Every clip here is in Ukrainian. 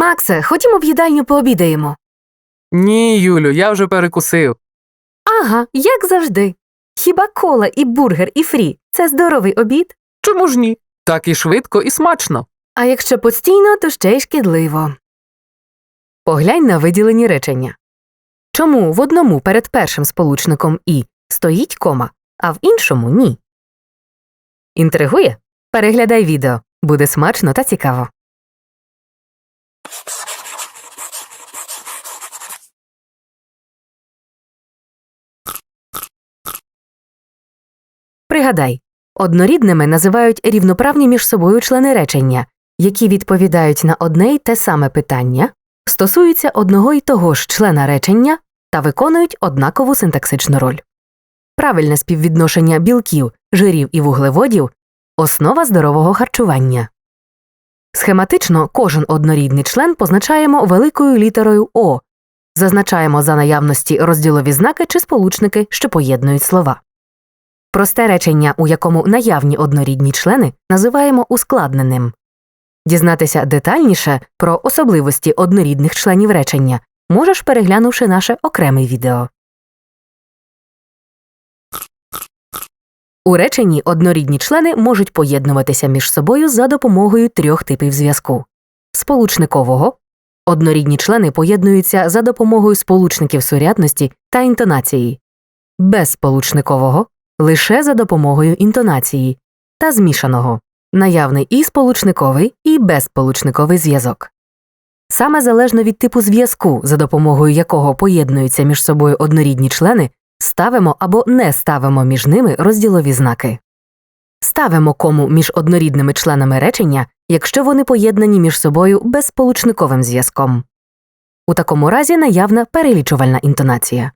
Максе, ходімо в їдальню пообідаємо. Ні, Юлю, я вже перекусив. Ага, як завжди. Хіба кола і бургер і фрі це здоровий обід? Чому ж ні? Так і швидко, і смачно. А якщо постійно, то ще й шкідливо. Поглянь на виділені речення. Чому в одному перед першим сполучником і стоїть кома, а в іншому ні? Інтригує? Переглядай відео. Буде смачно та цікаво. Пригадай, однорідними називають рівноправні між собою члени речення, які відповідають на одне й те саме питання, стосуються одного й того ж члена речення та виконують однакову синтаксичну роль. Правильне співвідношення білків, жирів і вуглеводів основа здорового харчування. Схематично кожен однорідний член позначаємо великою літерою О, зазначаємо за наявності розділові знаки чи сполучники, що поєднують слова. Просте речення, у якому наявні однорідні члени, називаємо ускладненим. Дізнатися детальніше про особливості однорідних членів речення можеш переглянувши наше окреме відео. У реченні однорідні члени можуть поєднуватися між собою за допомогою трьох типів зв'язку сполучникового однорідні члени поєднуються за допомогою сполучників сурядності та інтонації, безсполучникового лише за допомогою інтонації та змішаного наявний і сполучниковий, і безсполучниковий зв'язок. Саме залежно від типу зв'язку, за допомогою якого поєднуються між собою однорідні члени, ставимо або не ставимо між ними розділові знаки. Ставимо кому між однорідними членами речення, якщо вони поєднані між собою безсполучниковим зв'язком. У такому разі наявна перелічувальна інтонація.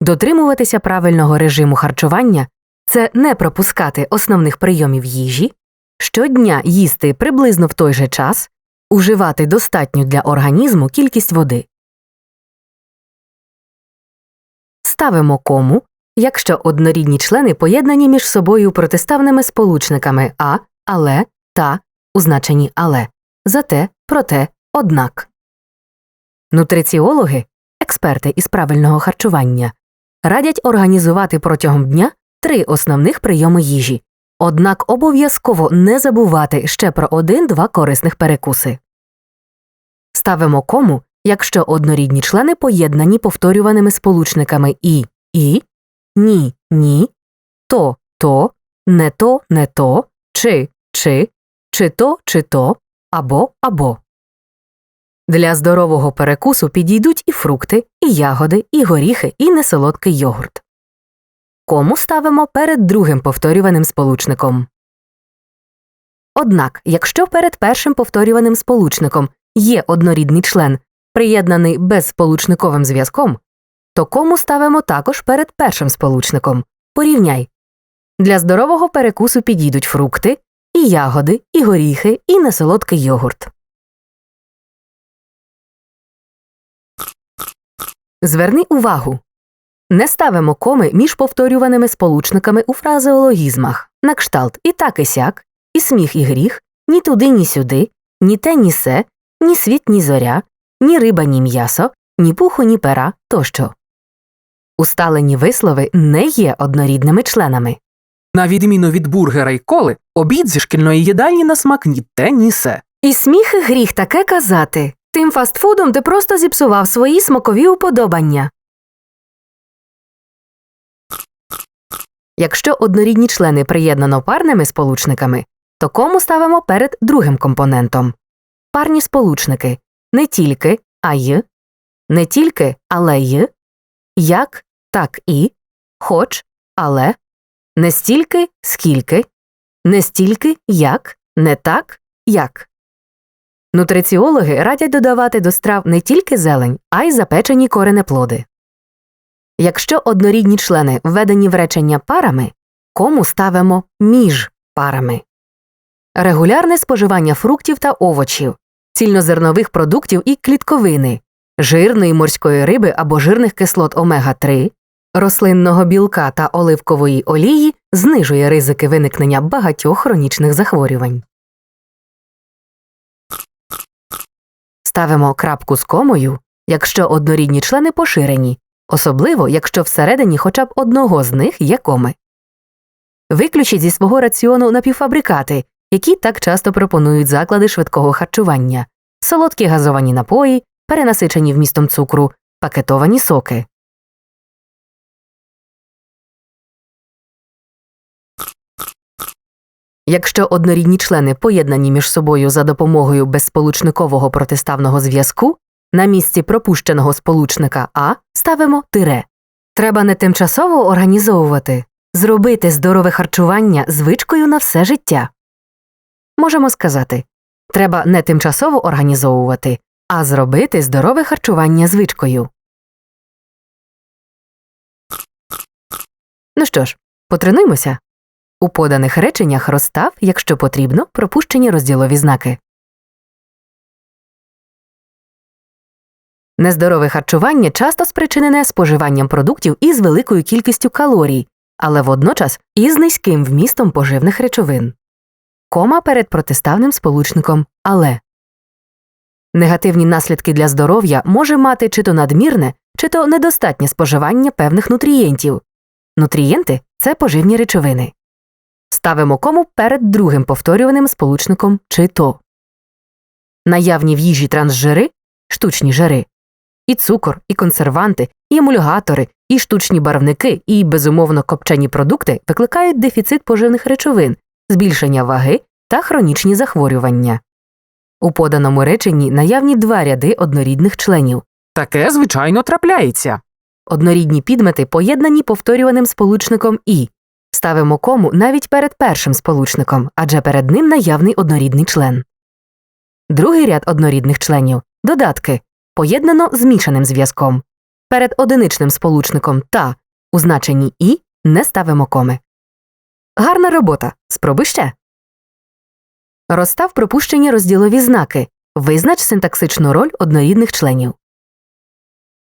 Дотримуватися правильного режиму харчування це не пропускати основних прийомів їжі, щодня їсти приблизно в той же час, уживати достатню для організму кількість води. Ставимо кому, якщо однорідні члени поєднані між собою протиставними сполучниками а, але, та у значенні але, зате, проте, однак. Нутриціологи, експерти із правильного харчування, радять організувати протягом дня три основних прийоми їжі, однак обов'язково не забувати ще про один-два корисних перекуси. Ставимо кому, якщо однорідні члени поєднані повторюваними сполучниками і, і, ні, ні, то, то, не то, не то, чи, чи, чи то, чи то, або, або. Для здорового перекусу підійдуть і фрукти, і ягоди, і горіхи, і несолодкий йогурт. Кому ставимо перед другим повторюваним сполучником. Однак, якщо перед першим повторюваним сполучником є однорідний член, приєднаний безсполучниковим зв'язком, то кому ставимо також перед першим сполучником. Порівняй. Для здорового перекусу підійдуть фрукти, і ягоди, і горіхи, і несолодкий йогурт. Зверни увагу. Не ставимо коми між повторюваними сполучниками у фразеологізмах на кшталт і так і сяк, і сміх і гріх, ні туди, ні сюди, ні те, ні се, ні світ, ні зоря, ні риба, ні м'ясо, ні пуху, ні пера тощо. Усталені вислови не є однорідними членами. На відміну від бургера й коли, обід зі шкільної їдальні на смак ні те, ні се. І сміх і гріх таке казати. Тим фастфудом ти просто зіпсував свої смакові уподобання. Якщо однорідні члени приєднано парними сполучниками, то кому ставимо перед другим компонентом. Парні сполучники. Не тільки а й, не тільки але й, як, так і, хоч, але, не стільки, скільки, не стільки, як, не так, як. Нутриціологи радять додавати до страв не тільки зелень, а й запечені коренеплоди. Якщо однорідні члени введені в речення парами, кому ставимо між парами. Регулярне споживання фруктів та овочів, цільнозернових продуктів і клітковини, жирної морської риби або жирних кислот омега 3 рослинного білка та оливкової олії знижує ризики виникнення багатьох хронічних захворювань. Ставимо крапку з комою, якщо однорідні члени поширені, особливо якщо всередині хоча б одного з них є коми. Виключіть зі свого раціону напівфабрикати, які так часто пропонують заклади швидкого харчування, солодкі газовані напої, перенасичені вмістом цукру, пакетовані соки. Якщо однорідні члени поєднані між собою за допомогою безсполучникового протиставного зв'язку, на місці пропущеного сполучника А ставимо тире. Треба не тимчасово організовувати, зробити здорове харчування звичкою на все життя. Можемо сказати треба не тимчасово організовувати, а зробити здорове харчування звичкою. Ну що ж, потренуймося. У поданих реченнях розстав, якщо потрібно, пропущені розділові знаки. Нездорове харчування часто спричинене споживанням продуктів із великою кількістю калорій, але водночас із низьким вмістом поживних речовин. Кома перед протиставним сполучником але. Негативні наслідки для здоров'я може мати чи то надмірне, чи то недостатнє споживання певних нутрієнтів. Нутрієнти це поживні речовини. Ставимо кому перед другим повторюваним сполучником чи то. Наявні в їжі трансжири, штучні жири, і цукор, і консерванти, і емульгатори, і штучні барвники, і, безумовно, копчені продукти викликають дефіцит поживних речовин, збільшення ваги та хронічні захворювання. У поданому реченні наявні два ряди однорідних членів. Таке, звичайно, трапляється. Однорідні підмети поєднані повторюваним сполучником і. Ставимо кому навіть перед першим сполучником, адже перед ним наявний однорідний член. Другий ряд однорідних членів додатки поєднано змішаним зв'язком. Перед одиничним сполучником та у значенні і не ставимо коми. Гарна робота. Спробуй ще. Розстав пропущені розділові знаки. Визнач синтаксичну роль однорідних членів.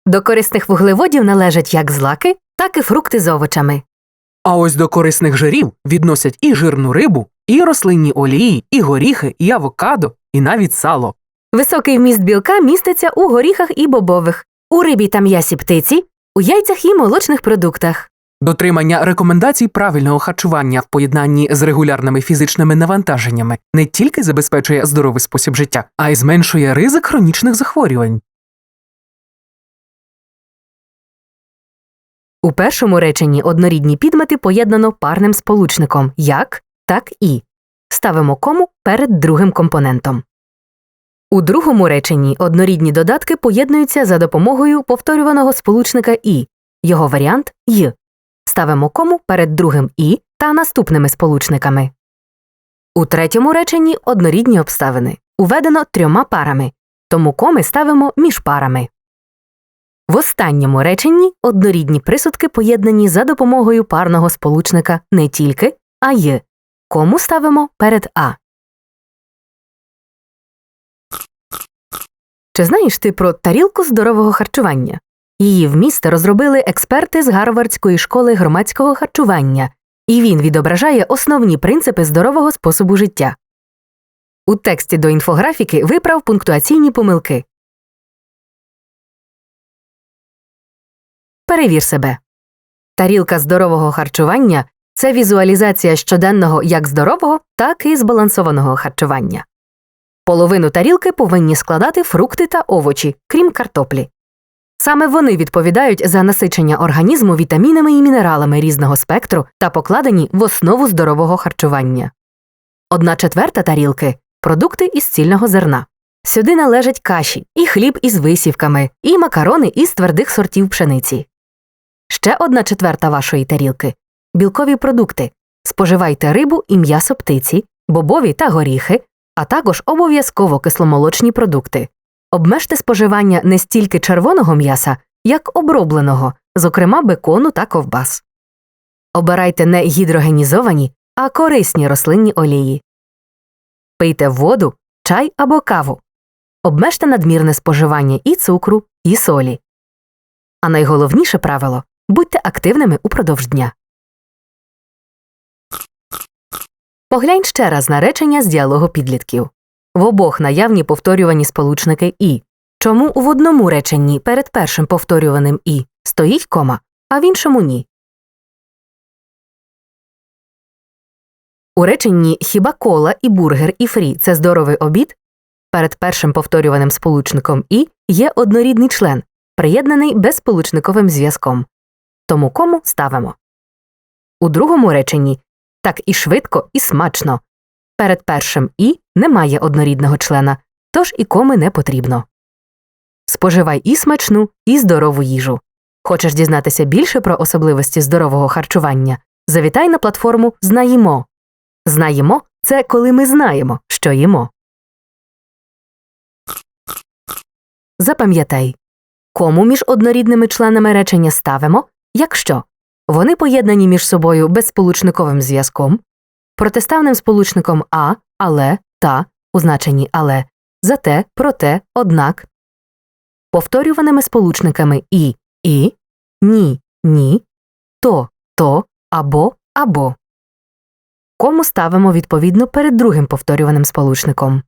До корисних вуглеводів належать як злаки, так і фрукти з овочами. А ось до корисних жирів відносять і жирну рибу, і рослинні олії, і горіхи, і авокадо, і навіть сало. Високий вміст білка міститься у горіхах і бобових, у рибі та м'ясі птиці, у яйцях і молочних продуктах. Дотримання рекомендацій правильного харчування в поєднанні з регулярними фізичними навантаженнями не тільки забезпечує здоровий спосіб життя, а й зменшує ризик хронічних захворювань. У першому реченні однорідні підмети поєднано парним сполучником як, так і. Ставимо кому перед другим компонентом. У другому реченні однорідні додатки поєднуються за допомогою повторюваного сполучника і, його варіант й. Ставимо кому перед другим і та наступними сполучниками. У третьому реченні однорідні обставини. Уведено трьома парами, тому коми ставимо між парами. В останньому реченні однорідні присудки поєднані за допомогою парного сполучника не тільки, а й. Кому ставимо перед А. Чи знаєш ти про тарілку здорового харчування? Її вміст розробили експерти з Гарвардської школи громадського харчування, і він відображає основні принципи здорового способу життя. У тексті до інфографіки виправ пунктуаційні помилки. Перевір себе. Тарілка здорового харчування це візуалізація щоденного як здорового, так і збалансованого харчування. Половину тарілки повинні складати фрукти та овочі, крім картоплі. Саме вони відповідають за насичення організму вітамінами і мінералами різного спектру та покладені в основу здорового харчування. Одна четверта тарілки продукти із цільного зерна. Сюди належать каші, і хліб із висівками, і макарони із твердих сортів пшениці. Ще одна четверта вашої тарілки білкові продукти. Споживайте рибу і м'ясо птиці, бобові та горіхи, а також обов'язково кисломолочні продукти. Обмежте споживання не стільки червоного м'яса, як обробленого, зокрема бекону та ковбас. Обирайте не гідрогенізовані, а корисні рослинні олії. Пийте воду, чай або каву. Обмежте надмірне споживання і цукру, і солі. А найголовніше правило будьте активними упродовж дня. Поглянь ще раз на речення з діалогу підлітків. В обох наявні повторювані сполучники і. Чому в одному реченні перед першим повторюваним і стоїть кома, а в іншому ні? У реченні хіба кола і бургер і фрі це здоровий обід? Перед першим повторюваним сполучником і є однорідний член, приєднаний безсполучниковим зв'язком. Тому кому ставимо. У другому реченні так і швидко, і смачно. Перед першим і немає однорідного члена, тож і коми не потрібно. Споживай і смачну, і здорову їжу. Хочеш дізнатися більше про особливості здорового харчування? Завітай на платформу Знаємо. Знаємо це коли ми знаємо, що їмо. Запам'ятай, кому між однорідними членами речення ставимо, якщо вони поєднані між собою безсполучниковим зв'язком, протиставним сполучником а, але, та у значенні але, зате, проте, однак, повторюваними сполучниками і, і, ні, ні, то, то, або, або. Кому ставимо відповідно перед другим повторюваним сполучником.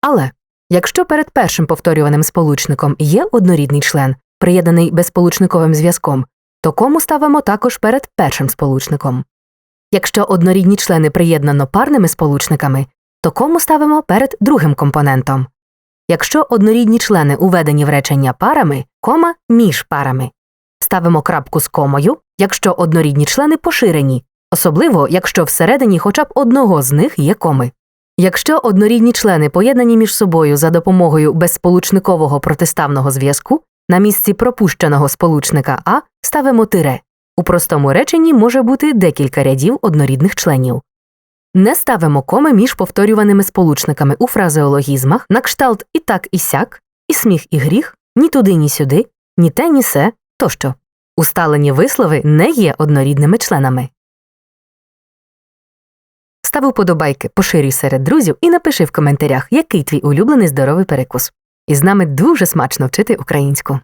Але якщо перед першим повторюваним сполучником є однорідний член, приєднаний безсполучниковим зв'язком, то кому ставимо також перед першим сполучником. Якщо однорідні члени приєднано парними сполучниками, то кому ставимо перед другим компонентом. Якщо однорідні члени уведені в речення парами, кома між парами. Ставимо крапку з комою, якщо однорідні члени поширені, особливо якщо всередині хоча б одного з них є коми. Якщо однорідні члени поєднані між собою за допомогою безсполучникового протиставного зв'язку, на місці пропущеного сполучника А ставимо тире. У простому реченні може бути декілька рядів однорідних членів. Не ставимо коми між повторюваними сполучниками у фразеологізмах на кшталт і так і сяк, і сміх і гріх, ні туди, ні сюди, ні те, ні се тощо. Усталені вислови не є однорідними членами. Став уподобайки, поширюй серед друзів і напиши в коментарях, який твій улюблений здоровий перекус. І з нами дуже смачно вчити українську.